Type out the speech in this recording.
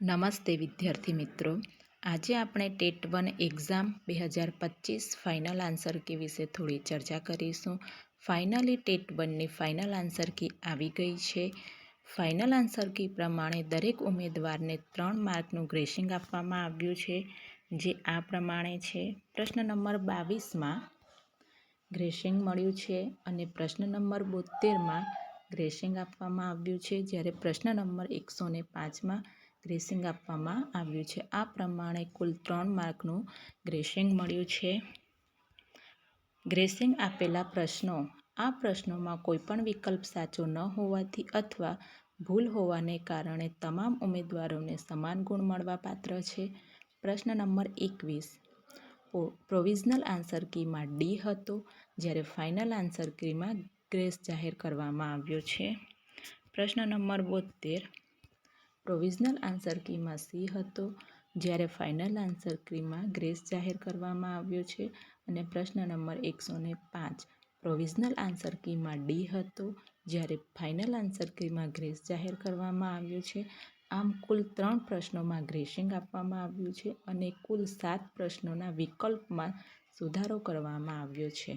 નમસ્તે વિદ્યાર્થી મિત્રો. આજે આપણે ટેટ વન એક્ઝામ બે હજાર પચીસ ફાઇનલ આન્સર કી વિશે થોડી ચર્ચા કરીશું. ફાઇનલી ટેટ વનની ફાઇનલ આન્સર કી આવી ગઈ છે. ફાઇનલ આન્સર કી પ્રમાણે દરેક ઉમેદવારને ત્રણ માર્કનું ગ્રેસિંગ આપવામાં આવ્યું છે, જે આ પ્રમાણે છે. પ્રશ્ન નંબર બાવીસમાં ગ્રેસિંગ મળ્યું છે અને પ્રશ્ન નંબર બોતેરમાં ગ્રેસિંગ આપવામાં આવ્યું છે. જ્યારે પ્રશ્ન નંબર એકસો ને પાંચમાં ગ્રેસિંગ આપવામાં આવ્યું છે. આ પ્રમાણે કુલ ત્રણ માર્કનું ગ્રેસિંગ મળ્યું છે. ગ્રેસિંગ આપેલા પ્રશ્નો. આ પ્રશ્નોમાં કોઈપણ વિકલ્પ સાચો ન હોવાથી અથવા ભૂલ હોવાને કારણે તમામ ઉમેદવારોને સમાન ગુણ મળવા પાત્ર છે. પ્રશ્ન નંબર એકવીસ. પ્રોવિઝનલ આન્સર કીમાં ડી હતો, જ્યારે ફાઇનલ આન્સર કીમાં ગ્રેસ જાહેર કરવામાં આવ્યો છે. પ્રશ્ન નંબર બોતેર પ્રોવિઝનલ આન્સર કીમાં સી હતો, જ્યારે ફાઇનલ આન્સર કીમાં ગ્રેસ જાહેર કરવામાં આવ્યો છે અને પ્રશ્ન નંબર એકસો ને પાંચ, પ્રોવિઝનલ આન્સર કીમાં ડી હતો, જ્યારે ફાઇનલ આન્સર કીમાં ગ્રેસ જાહેર કરવામાં આવ્યો છે. આમ કુલ ત્રણ પ્રશ્નોમાં ગ્રેસિંગ આપવામાં આવ્યું છે અને કુલ સાત પ્રશ્નોના વિકલ્પમાં સુધારો કરવામાં આવ્યો છે.